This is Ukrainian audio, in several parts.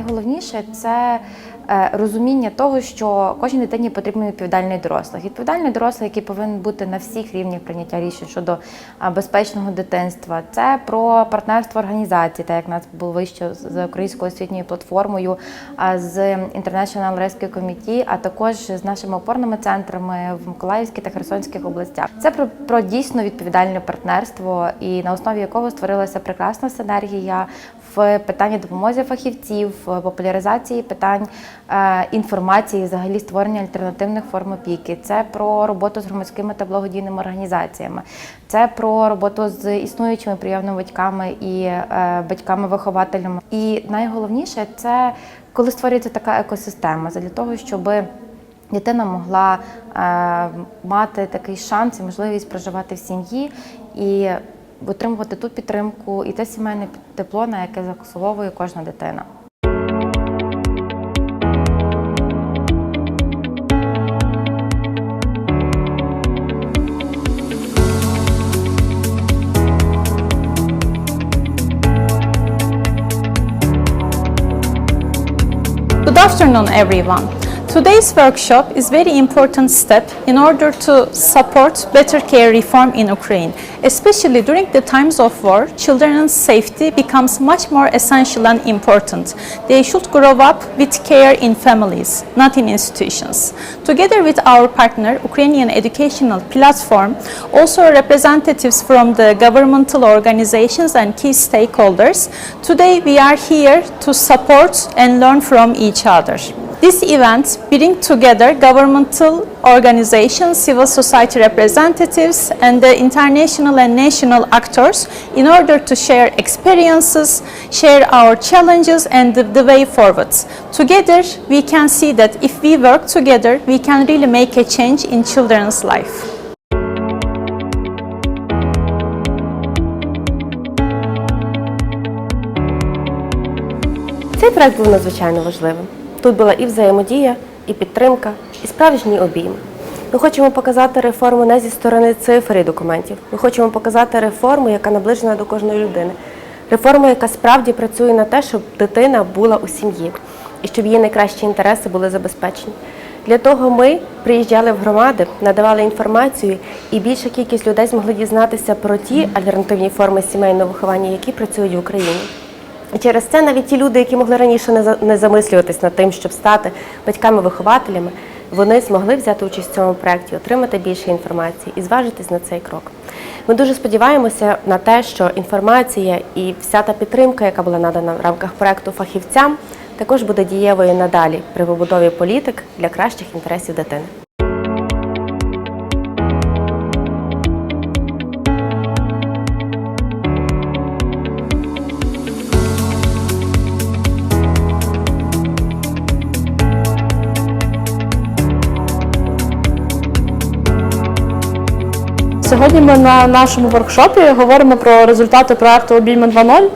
найголовніше це е, розуміння того, що кожній дитині потрібен відповідальний дорослий. Відповідальний дорослий, який повинен бути на всіх рівнях прийняття рішень щодо безпечного дитинства. Це про партнерство організацій, так як нас було вище з українською освітньою платформою, з International Rescue Committee, а також з нашими опорними центрами в Миколаївській та Херсонських областях. Це про, про дійсно відповідальне партнерство, і на основі якого створилася прекрасна синергія в питанні допомозі фахівців, популяризації питань е, інформації, взагалі створення альтернативних форм опіки. Це про роботу з громадськими та благодійними організаціями. Це про роботу з існуючими прийомними батьками і е, батьками-вихователями. І найголовніше це коли створюється така екосистема для того, щоби дитина могла е, мати такий шанс і можливість проживати в сім'ї і отримувати ту підтримку і те сімейне тепло, на яке заслуговує кожна дитина. Good afternoon, everyone. Today's workshop is very important step in order to support better care reform in Ukraine. Especially during the times of war, children's safety becomes much more essential and important. They should grow up with care in families, not in institutions. Together with our partner, Ukrainian Educational Platform, also representatives from the governmental organizations and key stakeholders, today we are here to support and learn from each other. This event bring together governmental organizations, civil society representatives, and the international and national actors in order to share experiences, share our challenges, and the, the way forward. Together, we can see that if we work together, we can really make a change in children's life. Цей проект був надзвичайно важливим. Тут була і взаємодія, і підтримка, і справжній обійм. Ми хочемо показати реформу не зі сторони цифр і документів. Ми хочемо показати реформу, яка наближена до кожної людини. Реформу, яка справді працює на те, щоб дитина була у сім'ї і щоб її найкращі інтереси були забезпечені. Для того ми приїжджали в громади, надавали інформацію, і більша кількість людей змогли дізнатися про ті альтернативні форми сімейного виховання, які працюють в Україні. Через це навіть ті люди, які могли раніше не замислюватись над тим, щоб стати батьками-вихователями, вони змогли взяти участь в цьому проєкті, отримати більше інформації і зважитись на цей крок. Ми дуже сподіваємося на те, що інформація і вся та підтримка, яка була надана в рамках проєкту фахівцям, також буде дієвою надалі при побудові політик для кращих інтересів дитини. Сьогодні ми на нашому воркшопі говоримо про результати проекту Обійми 2.0,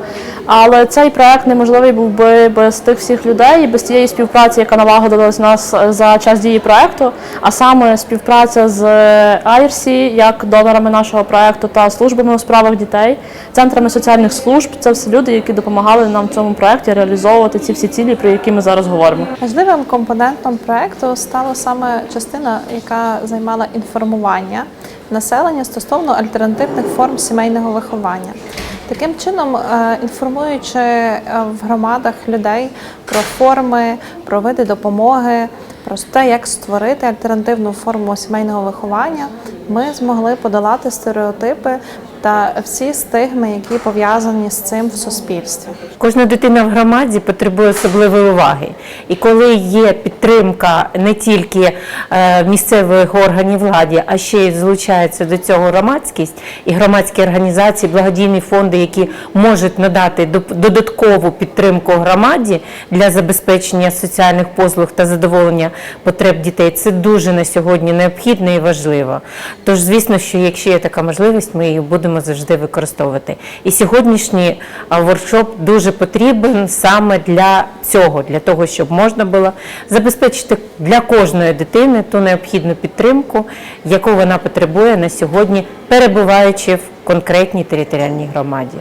але цей проект неможливий був би без тих всіх людей без тієї співпраці, яка налагодилась нас за час дії проекту, а саме співпраця з IRC, як донорами нашого проекту та службами у справах дітей, центрами соціальних служб. Це всі люди, які допомагали нам в цьому проекті реалізовувати ці всі цілі, про які ми зараз говоримо. Важливим компонентом проекту стала саме частина, яка займала інформування населення стосовно альтернативних форм сімейного виховання. Таким чином, е, інформуючи е, в громадах людей про форми, про види допомоги, про те, як створити альтернативну форму сімейного виховання, ми змогли подолати стереотипи та всі стигми, які пов'язані з цим в суспільстві. Кожна дитина в громаді потребує особливої уваги. І коли є підтримка не тільки е, місцевих органів влади, а ще й залучається до цього громадськість і громадські організації, благодійні фонди, які можуть надати додаткову підтримку громаді для забезпечення соціальних послуг та задоволення потреб дітей, це дуже на сьогодні необхідно і важливо. Тож, звісно, що якщо є така можливість, ми її будемо завжди використовувати. І сьогоднішній а, воркшоп дуже потрібен саме для цього, для того, щоб можна було забезпечити для кожної дитини ту необхідну підтримку, яку вона потребує на сьогодні, перебуваючи в конкретній територіальній громаді.